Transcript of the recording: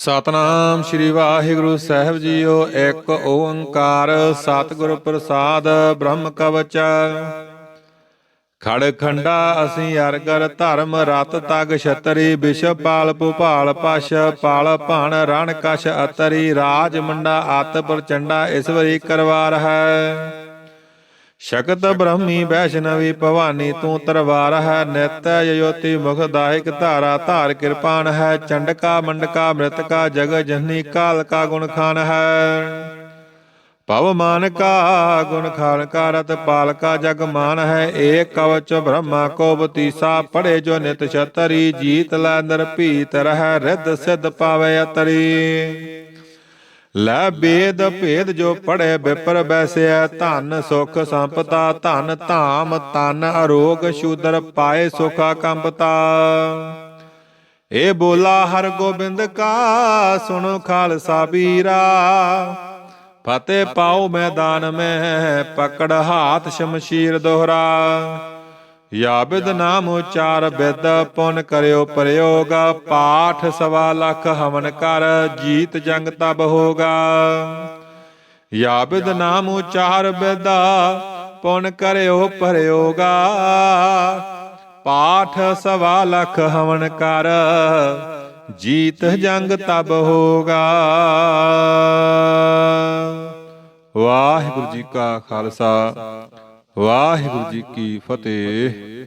ਸਤਨਾਮ ਸ੍ਰੀ ਵਾਹਿਗੁਰੂ ਸਾਹਿਬ ਜੀਓ, ਇੱਕ ਓੰਕਾਰ ਸਤਿਗੁਰ ਪ੍ਰਸਾਦ ਬ੍ਰਹਮ ਕਵਚ। ਖੜ ਖੰਡਾ ਅਸੀਂ ਅਰਗਰ ਧਰਮ ਰਤ ਤਗ ਛਤਰੀ ਵਿਸ਼ਵ ਪਾਲ ਭੁਪਾਲ ਪਸ਼, ਪਾਲ ਭਾਣ ਰਣ ਕਸ਼ ਅਤਰੀ, ਰਾਜ ਮੰਡਾ ਅਤ ਪ੍ਰਚੰਡਾ, ਈਸਵਰੀ ਕਰਵਾਰ ਹੈ। ਸ਼ਕਤ ਬ੍ਰਹਮੀ ਵੈਸ਼ਨਵੀ ਭਵਾਨੀ ਤੂੰ ਤਰਵਾਰ ਹੈ ਨਿਤ ਜਯੋਤੀ ਮੁਖ ਦਾਇਕ ਧਾਰਾ ਧਾਰ ਕਿਰਪਾਨ ਹੈ, ਚੰਡਕਾ, ਮੰਡਕਾ, ਮ੍ਰਿਤਕਾ, ਜਗ ਜਨਨੀ ਕਾਲ ਕਾ ਗੁਣ ਖਾਨ ਹੈ। ਭਵ ਮਾਨ ਕਾ ਗੁਣ ਖਾਨ ਕਾ ਰਤ ਪਾਲਕਾ ਜਗ ਮਾਨ ਹੈ, ਏਕ ਕਵਚ ਬ੍ਰਹਮਾ ਕੋ ਬਤੀਸਾ ਪੜੇ ਜੋ ਨਿਤ ਛਤਰੀ, ਜੀਤ ਲੈ ਅੰਦਰ ਭੀਤ ਰਹਿ, ਰਿੱਧ ਸਿੱਧ ਪਾਵੇ ਅਤਰੀ। ਲੈ ਬੇਦ ਭੇਦ ਜੋ ਪੜੇ ਬਿਪਰ ਬੈਸਿਆ, ਧਨ ਸੁਖ ਸੰਪਤਾ, ਧਨ ਧਾਮ ਤਨ ਅਰੋਗ ਸ਼ੂਦਰ ਪਾਏ ਸੁਖਾ ਕੰਪਤਾ। ਏ ਬੋਲਾ ਹਰ ਗੋਬਿੰਦ ਕਾ, ਸੁਣੋ ਖਾਲਸਾ ਵੀਰਾ। ਫਤਿਹ ਪਾਓ ਮੈਦਾਨ ਮੈਂ, ਪਕੜ ਹਾਥ ਸ਼ਮਸ਼ੀਰ ਦੋਹਰਾ। ਯਾ ਬਿਦ ਨਾਮ ਉਚਾਰ ਬਿਦ ਪੁਨ ਕਰਿਓ ਪ੍ਰਯੋਗ ਪਾਠ ਸਵਾ ਲੱਖ ਹਵਨ ਕਰ ਜੀਤ ਜੰਗ ਤਬ ਹੋਗਾ। ਯਾ ਬਿਦ ਨਾਮ ਉਚਾਰ ਬਿਦ ਪੁਨ ਕਰਿਓ ਪ੍ਰਯੋਗਾ। ਪਾਠ ਸਵਾ ਲੱਖ ਹਵਨ ਕਰ ਜੀਤ ਜੰਗ ਤਬ ਹੋਗਾ। ਵਾਹਿਗੁਰੂ ਜੀ ਕਾ ਖਾਲਸਾ। ਵਾਹਿਗੁਰੂ ਜੀ ਕੀ ਫਤਿਹ।